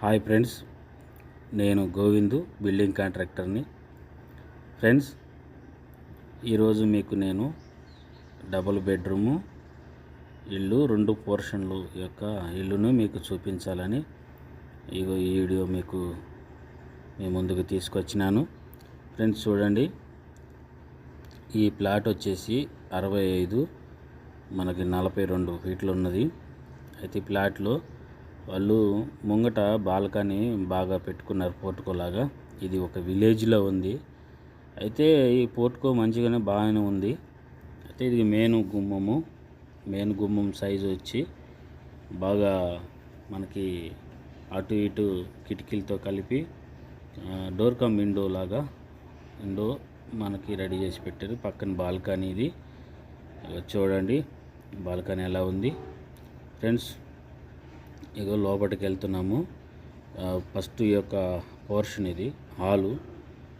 Hi friends నేను Govindu building కాంట్రాక్టర్ని. Friends ఈరోజు మీకు నేను డబుల్ బెడ్రూము ఇల్లు రెండు పోర్షన్లు యొక్క ఇల్లును మీకు చూపించాలని ఇగో ఈ వీడియో మీకు మీ ముందుకు తీసుకొచ్చినాను. ఫ్రెండ్స్ చూడండి. ఈ ప్లాట్ వచ్చేసి అరవై ఐదు మనకి నలభై రెండు ఫీట్లు ఉన్నది అయితే ఈ ప్లాట్లో వాళ్ళు ముంగట బాల్కనీ బాగా పెట్టుకున్నారు పోర్టుకోలాగా ఇది ఒక విలేజ్లో ఉంది. అయితే ఈ పోర్టుకో మంచిగానే బాగానే ఉంది. అయితే ఇది మెయిన్ గుమ్మము. మెయిన్ గుమ్మం సైజు వచ్చి బాగా మనకి అటు ఇటు కిటికీలతో కలిపి డోర్ కమ్ విండో లాగా విండో మనకి రెడీ చేసి పెట్టారు. పక్కన బాల్కనీ ఇది. చూడండి బాల్కనీ ఎలా ఉంది. ఫ్రెండ్స్ ఇదో లోపలికి వెళ్తున్నాము. ఫస్ట్ ఈ యొక్క పోర్షన్ ఇది హాలు.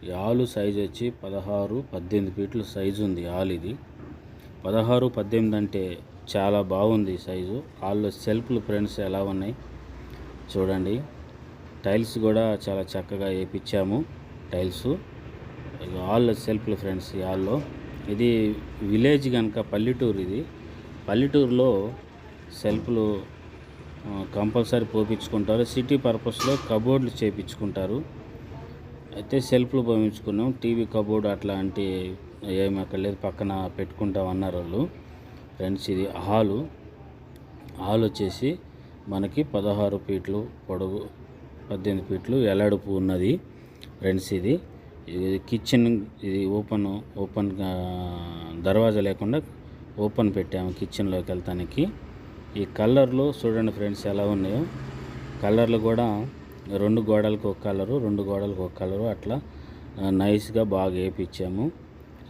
ఈ హాలు సైజు వచ్చి పదహారు పద్దెనిమిది ఫీట్ల సైజు ఉంది హాల్ ఇది. పదహారు పద్దెనిమిది అంటే చాలా బాగుంది సైజు. హాల్లో సెల్ఫ్లు ఫ్రెండ్స్ ఎలా ఉన్నాయి చూడండి. టైల్స్ కూడా చాలా చక్కగా వేయించాము టైల్స్. హాల్ సెల్ఫ్లు ఫ్రెండ్స్ ఈ హాల్లో. ఇది విలేజ్ కనుక పల్లెటూరు ఇది. పల్లెటూరులో సెల్ఫ్లు కంపల్సరీ పోపించుకుంటారు సిటీ పర్పస్లో కబోర్డ్లు చేపించుకుంటారు అయితే సెల్ఫ్లు పోయించుకున్నాం. టీవీ కబోర్డ్ అట్లాంటి ఏమి అక్కడ లేదు. పక్కన పెట్టుకుంటాం అన్నారు వాళ్ళు ఫ్రెండ్స్ ఇది హాలు. హాల్ వచ్చేసి మనకి పదహారు ఫీట్లు పొడవు పద్దెనిమిది ఫీట్లు ఎలాడుపు ఉన్నది. ఫ్రెండ్స్ ఇది ఇది కిచెన్ ఇది ఓపెన్ ఓపెన్ దర్వాజా లేకుండా ఓపెన్ పెట్టాము కిచెన్లోకి వెళ్తానికి. ఈ కలర్లు చూడండి ఫ్రెండ్స్ ఎలా ఉన్నాయో. కలర్లు కూడా రెండు గోడలకు ఒక కలరు రెండు గోడలకు ఒక కలరు. అట్లా నైస్గా బాగా వేయించాము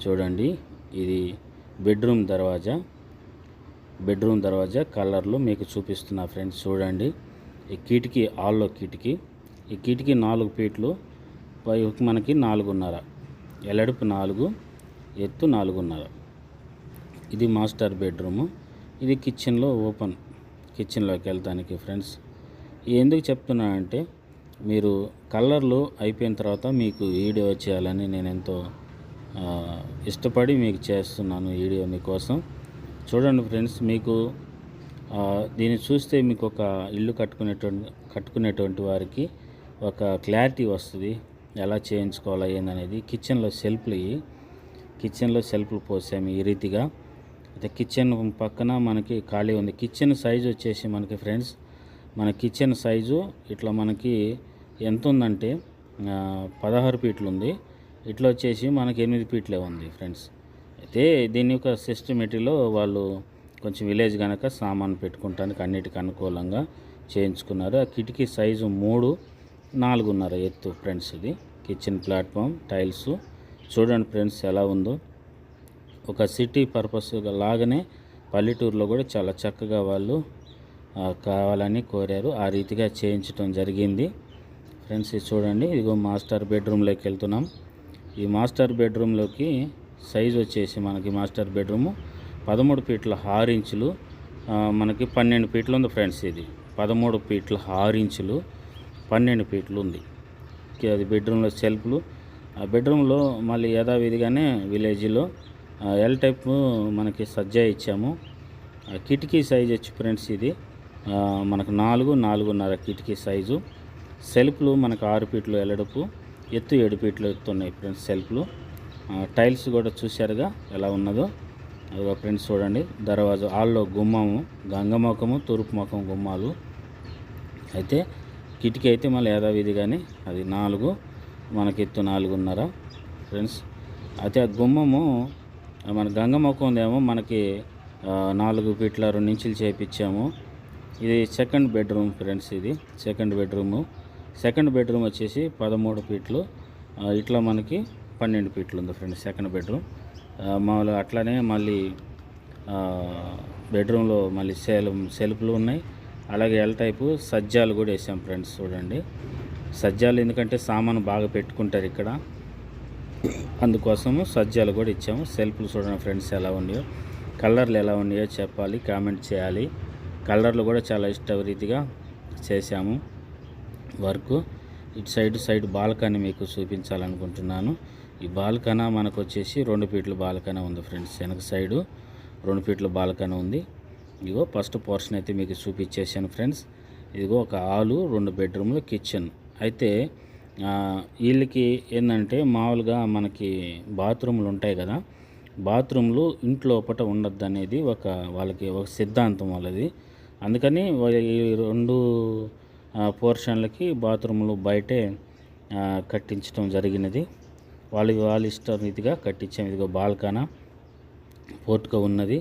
చూడండి ఇది బెడ్రూమ్ దర్వాజా. బెడ్రూమ్ దర్వాజా కలర్లు మీకు చూపిస్తున్నా ఫ్రెండ్స్. చూడండి ఈ కిటికీ ఆల్లో కిటికీ. ఈ కిటికీ నాలుగు ఫీట్లు పై మనకి నాలుగున్నర. ఎలడుపు నాలుగు ఎత్తు నాలుగున్నర. ఇది మాస్టర్ బెడ్రూము. ఇది కిచెన్లో ఓపెన్ కిచెన్లోకి వెళ్తానికి ఫ్రెండ్స్ ఎందుకు చెప్తున్నానంటే మీరు కలర్లు అయిపోయిన తర్వాత మీకు వీడియో చేయాలని నేను ఎంతో ఇష్టపడి మీకు చేస్తున్నాను వీడియో మీకోసం. చూడండి ఫ్రెండ్స్ మీకు దీన్ని చూస్తే మీకు ఒక ఇల్లు కట్టుకునేటువంటి కట్టుకునేటువంటి వారికి ఒక క్లారిటీ వస్తుంది. ఎలా చేయించుకోవాలి ఏందనేది కిచెన్లో సెల్ఫ్లు ఇవి కిచెన్లో సెల్ఫ్లు పోసాము ఈ రీతిగా. అయితే కిచెన్ పక్కన మనకి ఖాళీ ఉంది. కిచెన్ సైజు వచ్చేసి మనకి ఫ్రెండ్స్ మన కిచెన్ సైజు ఇట్లా మనకి ఎంత ఉందంటే పదహారు ఫీట్లు ఉంది. ఇట్లా వచ్చేసి మనకి ఎనిమిది ఫీట్లే ఉంది ఫ్రెండ్స్. అయితే దీని యొక్క సిస్టమేటిలో వాళ్ళు కొంచెం విలేజ్ కనుక సామాన్ పెట్టుకుంటానికి అన్నిటికి అనుకూలంగా చేయించుకున్నారు. ఆ కిటికీ సైజు మూడు నాలుగున్నర ఎత్తు ఫ్రెండ్స్ ఇది. Kitchen platform tiles. చూడండి ఫ్రెండ్స్ ఎలా ఉందో. ఒక సిటీ పర్పస్ లాగానే పల్లెటూరులో కూడా చాలా చక్కగా వాళ్ళు కావాలని కోరారు. ఆ రీతిగా చేయించడం జరిగింది. ఫ్రెండ్స్ ఇది చూడండి. ఇదిగో మాస్టర్ బెడ్రూమ్లోకి వెళ్తున్నాం. ఈ మాస్టర్ బెడ్రూమ్లోకి సైజ్ వచ్చేసి మనకి మాస్టర్ బెడ్రూము పదమూడు ఫీట్ల ఆరు ఇంచులు మనకి పన్నెండు ఫీట్లు ఉంది ఫ్రెండ్స్ ఇది. పదమూడు ఫీట్ల ఆరు ఇంచులు పన్నెండు ఫీట్లు ఉంది. అది బెడ్రూమ్లో సెల్ఫ్లు. ఆ బెడ్రూమ్లో మళ్ళీ యథావిధిగానే విలేజ్లో ఎల్ టైప్ మనకి సజ్జా ఇచ్చాము. ఆ కిటికీ సైజ్ వచ్చి ఫ్రెండ్స్ ఇది. మనకు నాలుగు నాలుగున్నర కిటికీ సైజు సెల్ఫ్లు మనకు ఆరు ఫీట్లు ఎల్లడపు ఎత్తు ఏడు ఫీట్లు ఎత్తున్నాయి ఫ్రెండ్స్ సెల్ఫ్లు టైల్స్ కూడా చూశారుగా ఎలా ఉన్నదో. అదిగో ఫ్రెండ్స్ చూడండి. దర్వాజా హాల్లో గుమ్మము గంగముఖము తూర్పు ముఖం గుమ్మాలు. అయితే కిటికీ అయితే మళ్ళీ యథావిధిగానే అది నాలుగు మనకి ఎత్తు నాలుగున్నర ఫ్రెండ్స్ అయితే ఆ గుమ్మము మన గంగమ్మకుందేమో మనకి నాలుగు ఫీట్ల రెండు ఇంచులు చేపించాము. ఇది సెకండ్ బెడ్రూమ్ ఫ్రెండ్స్ ఇది సెకండ్ బెడ్రూము. సెకండ్ బెడ్రూమ్ వచ్చేసి పదమూడు ఫీట్లు. ఇట్లా మనకి పన్నెండు ఫీట్లు ఉంది ఫ్రెండ్స్ సెకండ్ బెడ్రూమ్. మామూలుగా అట్లానే మళ్ళీ బెడ్రూమ్లో మళ్ళీ సెల్ సెల్ఫ్లు ఉన్నాయి. అలాగే ఎల్ టైపు సజ్జాలు కూడా వేసాం ఫ్రెండ్స్ చూడండి. సజ్జాలు ఎందుకంటే సామాను బాగా పెట్టుకుంటారు ఇక్కడ. అందుకోసము సజ్జాలు కూడా ఇచ్చాము. సెల్ఫ్లు చూడండి ఫ్రెండ్స్ ఎలా ఉన్నాయో. కలర్లు ఎలా ఉన్నాయో చెప్పాలి కామెంట్ చేయాలి. కలర్లు కూడా చాలా ఇష్టరీతిగా చేశాము వర్క్. ఇటు సైడ్ సైడ్ బాల్కనీ మీకు చూపించాలనుకుంటున్నాను. ఈ బాల్కనా మనకు వచ్చేసి రెండు ఫీట్ల బాల్కనీ ఉంది ఫ్రెండ్స్. వెనక సైడు రెండు ఫీట్ల బాల్కనీ ఉంది. ఇదిగో ఫస్ట్ పోర్షన్ అయితే మీకు చూపించేసాను ఫ్రెండ్స్. ఇదిగో ఒక హాలు రెండు బెడ్రూమ్లు కిచెన్. అయితే వీళ్ళకి ఏంటంటే మామూలుగా మనకి బాత్రూములు ఉంటాయి కదా బాత్రూమ్లు ఇంట్లో ఒకట ఉండద్దు అనేది ఒక వాళ్ళకి ఒక సిద్ధాంతం వాళ్ళది. అందుకని వాళ్ళ ఈ రెండు పోర్షన్లకి బాత్రూములు బయటే కట్టించడం జరిగినది. వాళ్ళ వాళ్ళ ఇష్టం రీతిగా కట్టించాం. ఇదిగో బాల్కనా పోర్టుక ఉన్నది.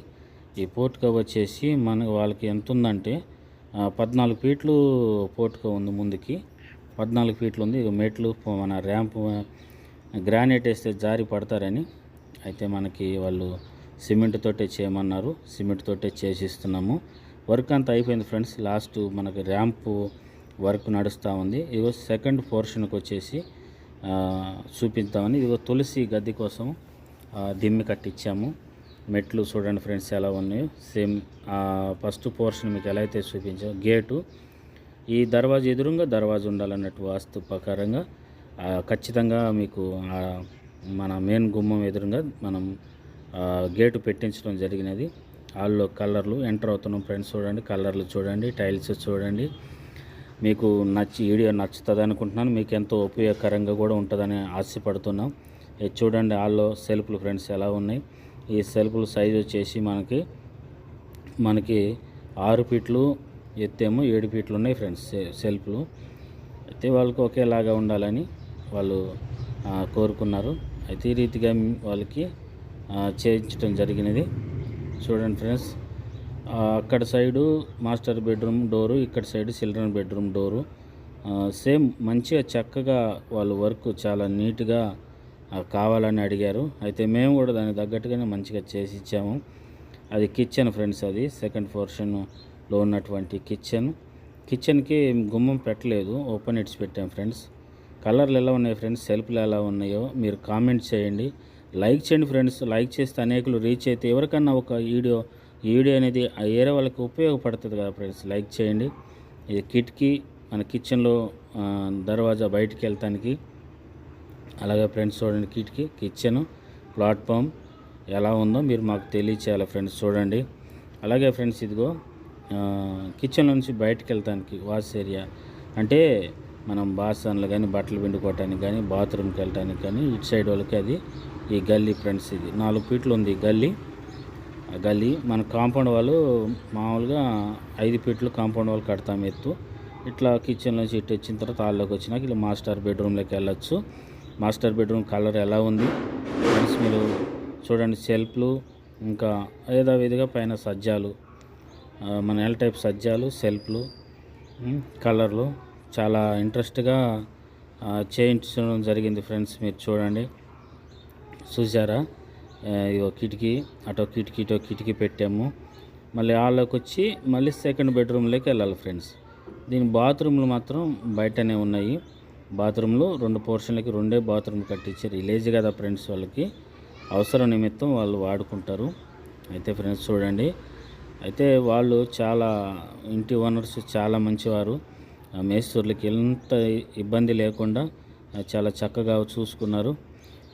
ఈ పోర్టుక వచ్చేసి మన వాళ్ళకి ఎంత ఉందంటే పద్నాలుగు ఫీట్లు పోర్టుక ఉంది ముందుకి. పద్నాలుగు ఫీట్లు ఉంది మెట్లు మన ర్యాంప్ గ్రానైట్ వేస్తే జారి పడతారని అయితే మనకి వాళ్ళు సిమెంట్ తోటే చేయమన్నారు. సిమెంట్ తోటే చేసిస్తున్నాము. వర్క్ అంతా అయిపోయింది ఫ్రెండ్స్. లాస్ట్ మనకి ర్యాంప్ వర్క్ నడుస్తూ ఉంది. ఇదిగో సెకండ్ పోర్షన్కి వచ్చేసి చూపిద్దామని ఇదిగో తులసి గద్దె కోసం దిమ్మి కట్టించాము మెట్లు చూడండి ఫ్రెండ్స్ ఎలా ఉన్నాయో. సేమ్ ఫస్ట్ పోర్షన్ మీకు ఎలా అయితే చూపించాము గేటు ఈ దర్వాజా ఎదురుగా దర్వాజ ఉండాలన్నట్టు వాస్తు ప్రకారంగా ఖచ్చితంగా మీకు మన మెయిన్ గుమ్మం ఎదురుగా మనం గేటు పెట్టించడం జరిగినది. వాళ్ళు కలర్లు ఎంటర్ అవుతున్నాం ఫ్రెండ్స్ చూడండి కలర్లు చూడండి టైల్స్ చూడండి. మీకు నచ్చి వీడియో నచ్చుతుంది అనుకుంటున్నాను. మీకు ఎంతో ఉపయోగకరంగా కూడా ఉంటుందని ఆశపడుతున్నాం. ఇది చూడండి వాళ్ళు సెల్ఫ్లు ఫ్రెండ్స్ ఎలా ఉన్నాయి. ఈ సెల్ఫ్లు సైజ్ వచ్చేసి మనకి మనకి ఆరు ఫీట్లు ఎత్తేమో ఏడు ఫీట్లు ఉన్నాయి ఫ్రెండ్స్ సెల్ఫ్లు. అయితే వాళ్ళకి ఒకేలాగా ఉండాలని వాళ్ళు కోరుకున్నారు. అయితే ఈ రీతిగా వాళ్ళకి చేయించడం జరిగినది. చూడండి ఫ్రెండ్స్ అక్కడ సైడు మాస్టర్ బెడ్రూమ్ డోరు ఇక్కడ side children bedroom door. Same మంచిగా చక్కగా వాళ్ళు వర్క్ చాలా నీట్గా కావాలని అడిగారు. అయితే మేము కూడా దానికి తగ్గట్టుగానే మంచిగా చేసి ఇచ్చాము. అది కిచెన్ ఫ్రెండ్స్ అది సెకండ్ పోర్షన్. లో ఉన్నటువంటి కిచెన్ కిచెన్కి గుమ్మం పెట్టలేదు. ఓపెన్ ఇట్స్ పెట్టాం ఫ్రెండ్స్ కలర్లు ఎలా ఉన్నాయి ఫ్రెండ్స్ సెల్ఫ్లు ఎలా ఉన్నాయో మీరు కామెంట్ చేయండి. లైక్ చేయండి ఫ్రెండ్స్ లైక్ చేస్తే అనేకులు రీచ్ అయితే ఎవరికన్నా ఒక వీడియో ఈ వీడియో అనేది ఆ ఏరే వాళ్ళకి ఉపయోగపడుతుంది కదా ఫ్రెండ్స్ లైక్ చేయండి. ఇది కిటికీ మన కిచెన్లో దర్వాజా బయటికి వెళ్తానికి అలాగే ఫ్రెండ్స్ చూడండి కిటికీ కిచెన్ ప్లాట్ఫామ్ ఎలా ఉందో మీరు మాకు తెలియచేయాలి ఫ్రెండ్స్ చూడండి. అలాగే ఫ్రెండ్స్ ఇదిగో కిచెన్ నుంచి బయటకు వెళ్తానికి వాష్ ఏరియా. అంటే మనం బాసన్లు కానీ బట్టలు పిండుకోవటానికి కానీ బాత్రూమ్కి వెళ్ళటానికి కానీ ఇటు సైడ్ వాళ్ళకి అది ఈ గల్లీ ఫ్రెండ్స్ ఇది. నాలుగు ఫీట్లు ఉంది ఈ గల్లీ. ఆ గల్లీ మన కాంపౌండ్ వాళ్ళు మామూలుగా ఐదు ఫీట్లు కాంపౌండ్ వాళ్ళు కడతాం ఎత్తు. ఇట్లా కిచెన్ నుంచి ఇటు వచ్చిన తర్వాత హాల్లోకి వచ్చినాక ఇలా మాస్టర్ బెడ్రూమ్లోకి వెళ్ళొచ్చు. మాస్టర్ బెడ్రూమ్ కలర్ ఎలా ఉంది? ఫ్రెండ్స్ మీరు చూడండి సెల్ఫ్లు ఇంకా ఏదో విధిగా పైన సజ్జాలు. మన ఎల్ టైప్ సజ్జాలు సెల్ఫ్లు కలర్లు చాలా ఇంట్రెస్ట్గా చేయించడం జరిగింది ఫ్రెండ్స్ మీరు చూడండి. చూసారా? ఇదో ఇగో కిటికీ అటో కిటికీ ఇటో కిటికీ పెట్టాము. మళ్ళీ వాళ్ళకి వచ్చి మళ్ళీ సెకండ్ బెడ్రూమ్లోకి వెళ్ళాలి ఫ్రెండ్స్. దీని బాత్రూమ్లు మాత్రం బయటనే ఉన్నాయి. బాత్రూమ్లు రెండు పోర్షన్లకి రెండే బాత్రూమ్ కట్టించారు. విలేజ్ కదా ఫ్రెండ్స్ వాళ్ళకి. అవసరం నిమిత్తం వాళ్ళు వాడుకుంటారు. అయితే ఫ్రెండ్స్ చూడండి. అయితే వాళ్ళు చాలా ఇంటి ఓనర్స్ చాలా మంచివారు. ఆ మేస్త్రులకి ఎంత ఇబ్బంది లేకుండా చాలా చక్కగా చూసుకున్నారు.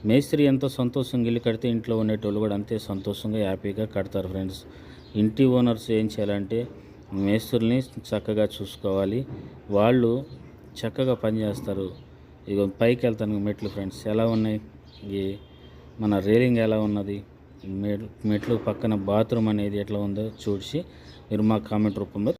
మేస్త్రి ఎంతో సంతోషంగా ఇల్లు కడితే ఇంట్లో ఉండేటోళ్ళు కూడా అంతే సంతోషంగా హ్యాపీగా కడతారు ఫ్రెండ్స్. ఇంటి ఓనర్స్ ఏం చేయాలంటే మేస్త్రుల్ని చక్కగా చూసుకోవాలి. వాళ్ళు చక్కగా పనిచేస్తారు ఇక పైకి వెళ్తాను మెట్లు ఫ్రెండ్స్. ఎలా ఉన్నాయి? ఈ మన రేలింగ్ ఎలా ఉన్నది? మెట్లు పక్కన బాత్రూమ్ అనేది ఎట్లా ఉందో చూసి మీరు మా కామెంట్ రూపంలో